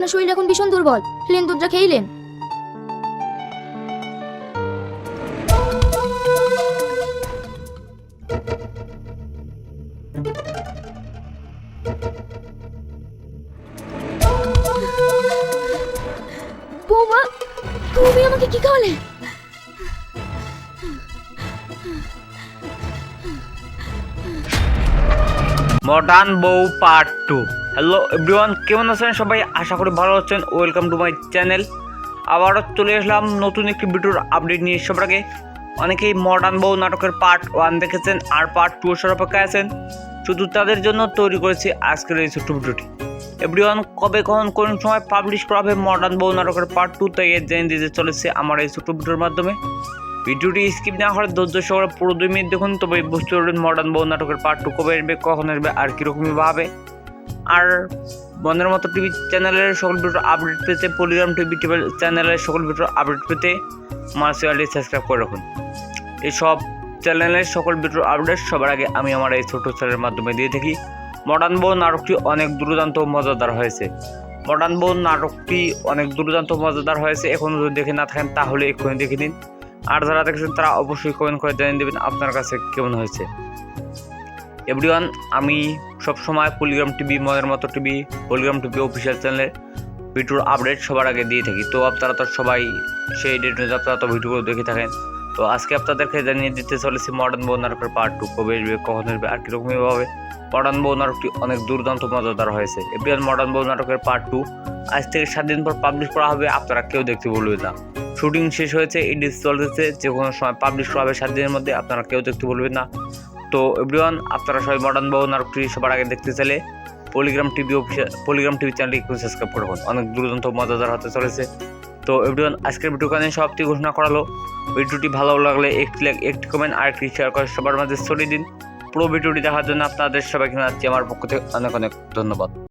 আপনার শরীর এখন ভীষণ দুর্বল। লেন দুধটা খেইলেন। বৌমা মডার্ন বউ পার্ট টু। হ্যালো এভরিওয়ান কেমন আছেন সবাই? আশা করি ভালো আছেন। ওয়েলকাম টু মাই চ্যানেল আবারও চলে আসলাম নতুন একটি ভিডিওর আপডেট নিয়ে সবার আগে। অনেকেই মডার্ন বউ নাটকের পার্ট ওয়ান দেখেছেন আর পার্ট টু এর অপেক্ষায় আছেন। শুধু তাদের জন্য তৈরি করেছি আজকের এই ছোট্ট ভিডিওটি। এভরিওয়ান কবে, কখন, কোন সময় পাবলিশ করা হবে মডার্ন বউ নাটকের পার্ট টু তাই জেনে দিতে চলেছে আমার এই ছোট্ট ভিডিওর মাধ্যমে। ভিডিওটি স্কিপ না করে ধৈর্য সহকারে পুরো দুই মিনিট দেখুন তবে বুঝতে পারবেন মডার্ন বউ নাটকের পার্ট টু কবে আসবে, কখন আসবে, আর কীরকমই ভাবে। আর বন্ধের মতো টিভি চ্যানেলের সকল ভিডিও আপডেট পেতে পলিগ্রাম টিভি টিভি চ্যানেলের সকল ভিডিও আপডেট পেতে আমার চ্যানেলটি সাবস্ক্রাইব করে রাখুন। এই সব চ্যানেলের সকল ভিডিও আপডেট সবার আগে আমি আমার এই ছোটো চ্যানেলের মাধ্যমে দিয়ে থাকি। মডার্ন বউ নাটকটি অনেক দুর্দান্ত মজাদার হয়েছে। মডার্ন বউ নাটকটি অনেক দুর্দান্ত মজাদার হয়েছে। এখন যদি দেখে না থাকেন, তাহলে এক্ষুনি দেখে নিন। আর যারা দেখেছেন, তারা অবশ্যই কমেন্ট করে জানিয়ে দেবেন আপনার কাছে কেমন হয়েছে। এভরিওয়ান আমি সবসময় পলিগ্রাম টিভি মনের মতো টিভি পলিগ্রাম টিভি অফিসিয়াল চ্যানেলে ভিডিওর আপডেট সবার আগে দিয়ে থাকি। তো আপনারা তো সবাই সেই ডেট অনুযায়ী আপনারা তো ভিডিওগুলো দেখে থাকেন। তো আজকে আপনাদেরকে জানিয়ে দিতে চলেছি মডার্ন বউ নাটকের পার্ট টু কবে আসবে, কখন আসবে, আর কীরকমই হবে। মডার্ন বউ নাটকটি অনেক দুর্দান্ত, মজাদার হয়েছে। এভরিওয়ান মডার্ন বউ নাটকের পার্ট টু আজ থেকে সাত দিন পর পাবলিশ করা হবে, আপনারা কেউ দেখতে বলবেন না। শুটিং শেষ হয়েছে, এডিট চলতেছে যে কোনো সময় পাবলিশ করা হবে সাত দিনের মধ্যে, আপনারা কেউ দেখতে বলবেন না। তো এভরিওয়ান আপনারা সবাই মডার্ন বউ নাটকটি সবার আগে দেখতে চাইলে পলিগ্রাম টিভি পলিগ্রাম টিভি চ্যানেলটি একটু সাবস্ক্রাইব করে রাখুন অনেক দুর্দান্ত, মজাদার হতে চলেছে। তো এভরিওয়ান আজকের ভিডিওখানে সবটি ঘোষণা করালো। ভিডিওটি ভালো লাগলে একটি লাইক একটি কমেন্ট আর একটি শেয়ার করে সবার মাঝে ছড়িয়ে দিন। পুরো ভিডিওটি দেখার জন্য আপনাদের সবাইকে জানাচ্ছি, আমার পক্ষ থেকে অনেক অনেক ধন্যবাদ।